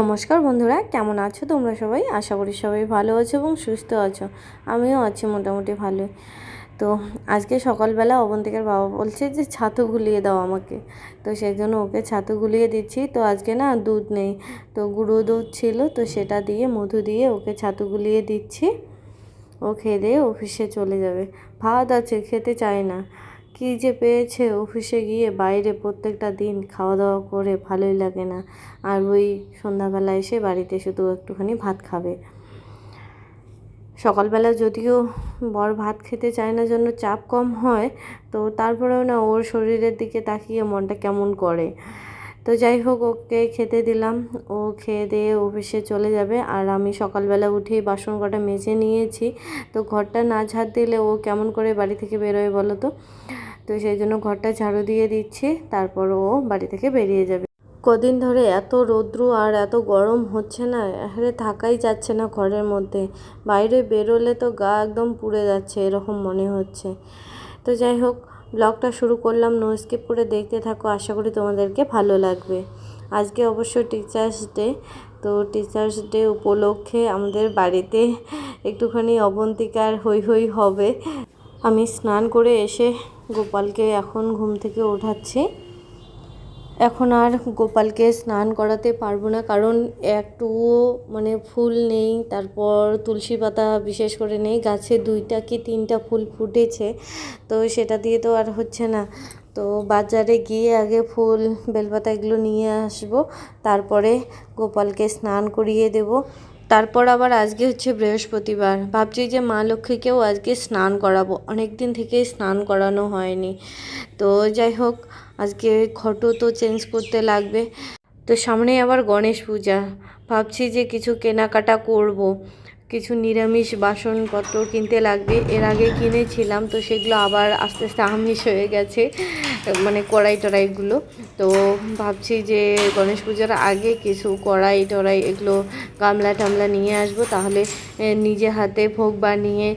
নমস্কার বন্ধুরা, কেমন আছো তোমরা সবাই? আশা করি সবাই ভালো আছো এবং সুস্থ আছো। আমিও আছি মোটামুটি ভালোই। তো আজকে সকালবেলা অবন্তিকার বাবা বলছে যে ছাতু গুলিয়ে দাও আমাকে। তো সেই জন্য ওকে ছাতু গুলিয়ে দিচ্ছি। তো আজকে না দুধ নেই। তো গুঁড়ো দুধ ছিল, তো সেটা দিয়ে, মধু দিয়ে ওকে ছাতু গুলিয়ে দিচ্ছি। ও খেয়ে দিয়ে অফিসে চলে যাবে। ভাত আছে, খেতে চায় না। কী যে পেয়েছে অফিসে গিয়ে বাইরে প্রত্যেকটা দিন খাওয়া দাওয়া করে ভালোই লাগে না। আর ওই সন্ধ্যাবেলা এসে বাড়িতে শুধু একটুখানি ভাত খাবে। সকালবেলা যদিও বর ভাত খেতে চায় না জন্য চাপ কম হয়, তো তারপরেও না ওর শরীরের দিকে তাকিয়ে মনটা কেমন করে। তো যাই হোক, ওকে খেতে দিলাম। ও খেয়ে দিয়ে অফিসে চলে যাবে। আর আমি সকালবেলা উঠেই বাসন কটা মেজে নিয়েছি। তো ঘরটা না ঝাড় দিলে ও কেমন করে বাড়ি থেকে বেরোয় বলো তো? তো সেই জন্য ঘরটা ঝাড়ু দিয়ে দিচ্ছি, তারপর ও বাড়ি থেকে বেরিয়ে যাবে। কদিন ধরে এত রৌদ্র আর এত গরম হচ্ছে না, আরে থাকাই যাচ্ছে না ঘরের মধ্যে। বাইরে বেরোলে তো গা একদম পুড়ে যাচ্ছে, এরকম মনে হচ্ছে। তো যাই হোক, ব্লগটা শুরু করলাম, নো স্কিপ করে দেখতে থাকো, আশা করি তোমাদেরকে ভালো লাগবে। আজকে অবশ্য টিচার্স ডে, তো টিচার্স ডে উপলক্ষে আমাদের বাড়িতে একটুখানি অবন্তিকার হই হই হবে। আমি স্নান করে এসে গোপালকে এখন ঘুম থেকে ওঠাচ্ছি। এখন আর গোপালকে স্নান করাতে পারব না কারণ একটুও মানে ফুল নেই, তারপর তুলসী পাতা বিশেষ করে নেই, গাছে দুইটা কি তিনটা ফুল ফুটেছে, তো সেটা দিয়ে তো আর হচ্ছে না। তো বাজারে গিয়ে আগে ফুল, বেলপাতা এগুলো নিয়ে আসব, তারপরে গোপালকে স্নান করিয়ে দেব। তারপর আবার আজকে হচ্ছে বৃহস্পতিবার। ভাবছি যে মা লক্ষ্মীকেও আজকে স্নান করাবো। অনেক দিন থেকেই স্নান করানো হয়নি। তো যাই হোক, আজকে ঘটো তো চেঞ্জ করতে লাগবে। তো সামনে আবার গণেশ পূজা। ভাবছি যে কিছু কেনাকাটা করব। কিছু নিরামিষ বাসনপত্র কিনতে লাগবে। এর আগে কিনেছিলাম, তো সেগুলো আবার আস্তে আস্তে আমিষ হয়ে গেছে মানে কড়াই টড়াইগুলো। তো ভাবছি যে গণেশ পুজোর আগে কিছু কড়াই টড়াই এগুলো গামলা টামলা নিয়ে আসব, তাহলে নিজে হাতে ভোগ বানিয়ে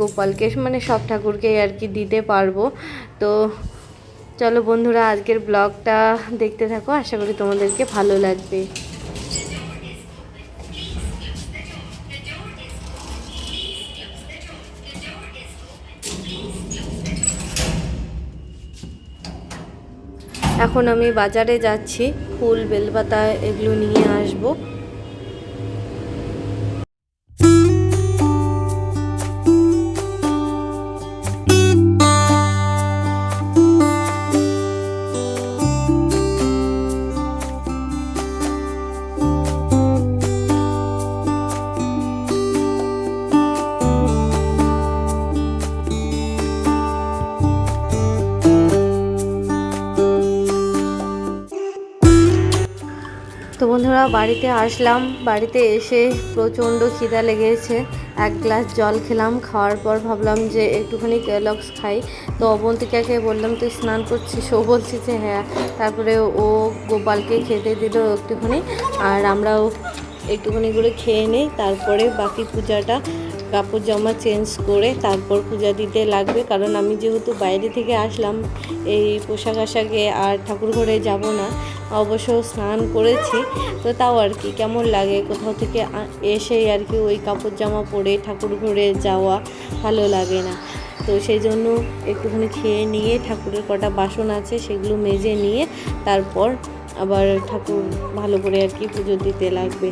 গোপালকে মানে সব ঠাকুরকে আর কি দিতে পারব। তো চলো বন্ধুরা, আজকের ব্লগটা দেখতে থাকো, আশা করি তোমাদেরকে ভালো লাগবে। এখন আমি বাজারে যাচ্ছি ফুল বেলপাতা এগুলো নিয়ে আসব। বাড়িতে আসলাম। বাড়িতে এসে প্রচণ্ড খিদা লেগেছে। এক গ্লাস জল খেলাম, খাওয়ার পর ভাবলাম যে একটুখানি ক্যালক্স খাই। তো অবন্তিকাকে বললাম, তুই স্নান করছিস? ও বলছি যে হ্যাঁ। তারপরে ও গোপালকে খেতে দিল একটুখানি। আর আমরাও একটুখানি করে খেয়ে নিই। তারপরে বাকি পূজাটা কাপড় জামা চেঞ্জ করে তারপর পূজা দিতে লাগবে। কারণ আমি যেহেতু বাইরে থেকে আসলাম, এই পোশাক আশাকে আর ঠাকুর ঘরে যাব না। অবশ্য স্নান করেছি, তো তাও আর কি, কেমন লাগে? কোথাও থেকে এসেই আর কি ওই কাপড় জামা পরে ঠাকুর ঘরে যাওয়া ভালো লাগে না। তো সেই জন্য একটুখানি খেয়ে নিয়ে ঠাকুরের কটা বাসন আছে সেগুলো মেজে নিয়ে তারপর আবার ঠাকুর ভালো করে আর কি পুজো দিতে লাগবে।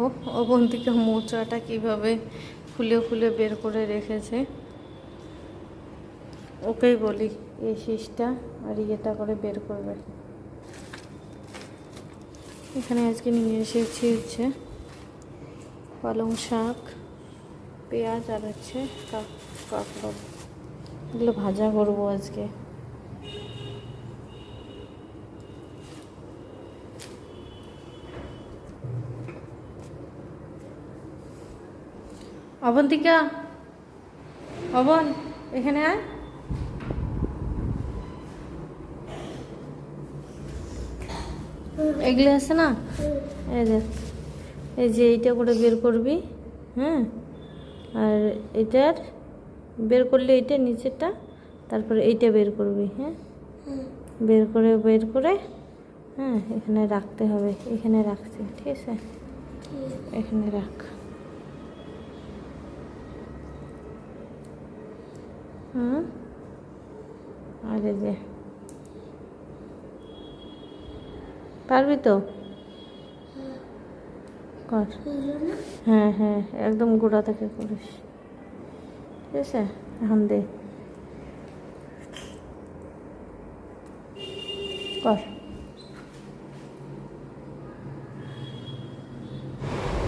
দেখো অবন্তিকা মোচাটা কীভাবে খুলে খুলে বের করে রেখেছে। ওকেই বলি এই শীষটা আর ইয়েটা করে বের করবে। এখানে আজকে নিয়ে এসেছি হচ্ছে পালং শাক, পেঁয়াজ আর হচ্ছে কাক- কাঁকড়া। এগুলো ভাজা করব আজকে। অবন্তিকা, অবন, এখানে আয়। এগুলো আছে না? এই যে এই যে এইটা করে বের করবি হ্যাঁ আর এটার বের করলে এইটা, নিচেরটা, তারপরে এইটা বের করবি হ্যাঁ? বের করে বের করে হ্যাঁ এখানে রাখতে হবে, এখানে রাখছি, ঠিক আছে? এখানে রাখ। এই যে। পারবি তো? কর। হ্যাঁ হ্যাঁ একদম গোড়া থেকে করিস। ঠিক আছে? এখন দে। কর।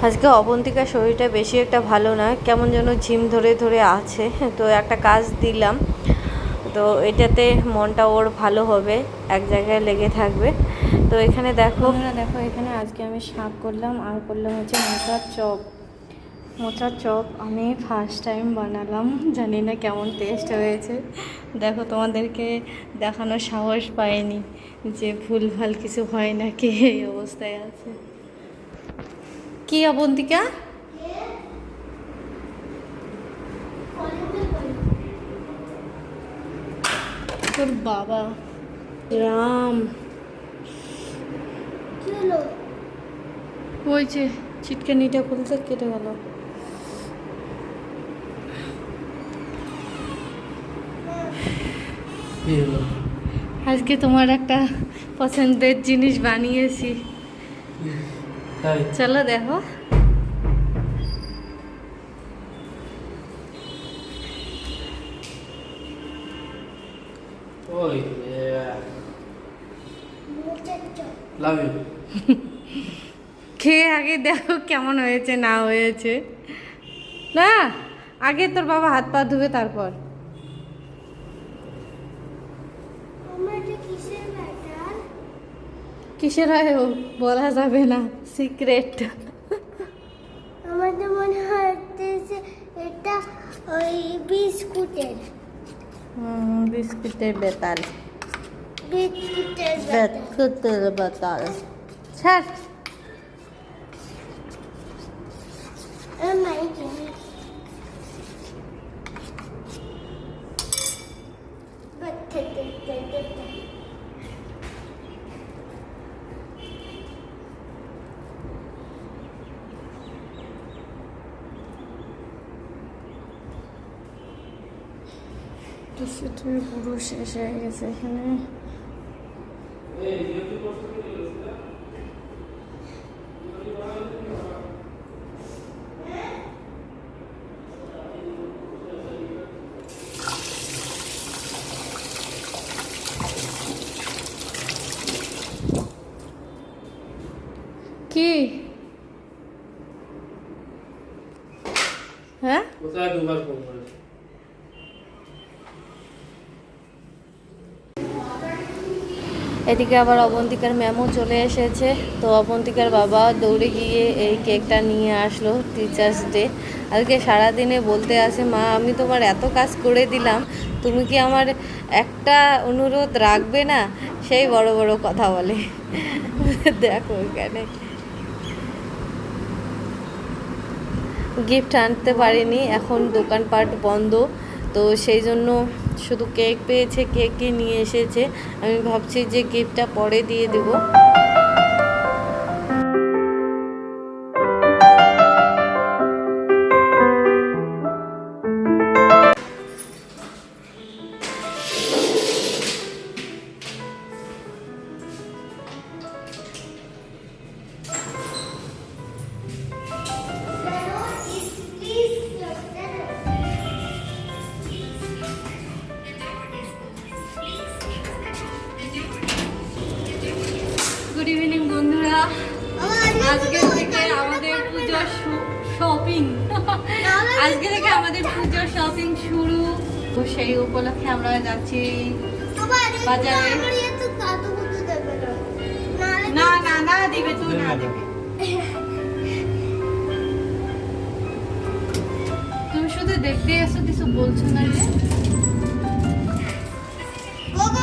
আজকে অবন্তিকার শরীরটা বেশি একটা ভালো না, কেমন যেন ঝিম ধরে ধরে আছে। তো একটা কাজ দিলাম, তো এটাতে মনটা ওর ভালো হবে, এক জায়গায় লেগে থাকবে। তো এখানে দেখো। দেখো, এখানে আজকে আমি শাক করলাম, আর করলাম হচ্ছে মোচার চপ। মোচার চপ আমি ফার্স্ট টাইম বানালাম, জানি না কেমন টেস্ট হয়েছে। দেখো, তোমাদেরকে দেখানোর সাহস পাইনি যে ভুল ভালো কিছু হয় নাকি এই অবস্থায় আছে। কি অবন্তিকা তোর বাবা। রাম। ওই যে চিটকানিটা খুলতে কেটে গেল। আজকে তোমার একটা পছন্দের জিনিস বানিয়েছি। চলো দেখো। ওই লাভ ইউ খেয়ে আগে দেখো কেমন হয়েছে না হয়েছে। না আগে তোর বাবা হাত পা ধুবে তারপর। কিসের হয় ও বলা যাবে না। সিক্রেট আমাদের মনে হচ্ছে যে এটা ওই বিস্কুটের বিস্কুটের বেতাল বিস্কুটের ব্যাটা। বিস্কুটের বেতাল ছাড় বিস্কুটের পুরো শেষ হয়ে গেছে এখানে কি হ্যাঁ কোথায় দুবার ফোন করেছে এদিকে আবার অবন্তিকার ম্যামও চলে এসেছে। তো অবন্তিকার বাবা দৌড়ে গিয়ে এই কেকটা নিয়ে আসলো টিচার্স ডে আজকে সারাদিনে বলতে আসে মা, আমি তোমার এত কাজ করে দিলাম, তুমি কি আমার একটা অনুরোধ রাখবে না? সেই বড় বড় কথা বলে। দেখো এখানে। গিফট আনতে পারিনি, এখন দোকানপাট বন্ধ। তো সেই জন্য শুধু কেক পেয়েছে কেকই নিয়ে এসেছে। আমি ভাবছি যে গিফটটা পরে দিয়ে দেবো। শপিং শুরু। তো সেই উপলক্ষে আমরা যাচ্ছি বাজারে। না না না না দিবে তুই না দিবে। তুমি শুধু দেখতে এসো কিছু বলছো না যে? গো গো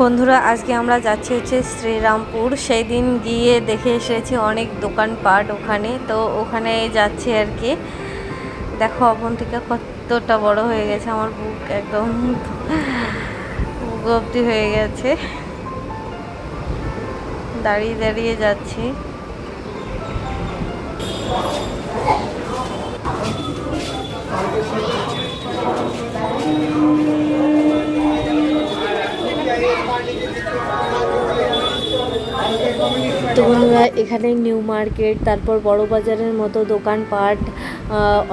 বন্ধুরা, আজকে আমরা যাচ্ছি হচ্ছে শ্রীরামপুর। সেই দিন গিয়ে দেখে এসেছি অনেক দোকানপাট ওখানে, তো ওখানে যাচ্ছি আর কি। দেখো, অবন্তিকা কতটা বড় হয়ে গেছে, আমার বুক একদম অব্দি হয়ে গেছে। দাঁড়িয়ে দাঁড়িয়ে যাচ্ছি। তো বন্ধুরা, এখানে নিউ মার্কেট, তারপর বড় বাজারের মতো দোকানপাট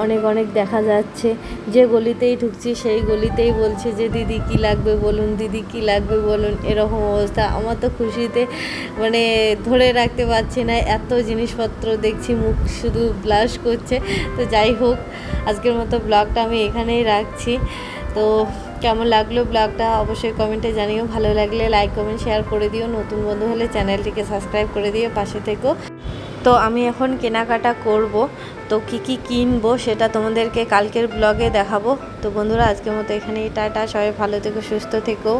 অনেক অনেক দেখা যাচ্ছে। যে গলিতেই ঢুকছি, সেই গলিতেই বলছে যে, দিদি, কি লাগবে বলুন? দিদি, কি লাগবে বলুন? এরকম অবস্থা। আমার তো খুশিতে মানে ধরে রাখতে পারছি না। এত জিনিসপত্র দেখছি, মুখ শুধু ব্লাশ করছে। তো যাই হোক, আজকের মতো ব্লগটা আমি এখানেই রাখছি। তো কেমন লাগল ব্লগটা অবশ্যই কমেন্টে জানিও। ভালো লাগলে লাইক কমেন্ট শেয়ার করে দিও। নতুন বন্ধু হলে চ্যানেলটিকে সাবস্ক্রাইব করে দিও। পাশে থেকো। তো আমি এখন কেনাকাটা করব। তো কি কি কিনবো সেটা তোমাদেরকে কালকের ব্লগে দেখাবো। তো বন্ধুরা, আজকের মতো এখানেই, টাটা। সবাই ভালো থেকো, সুস্থ থেকো।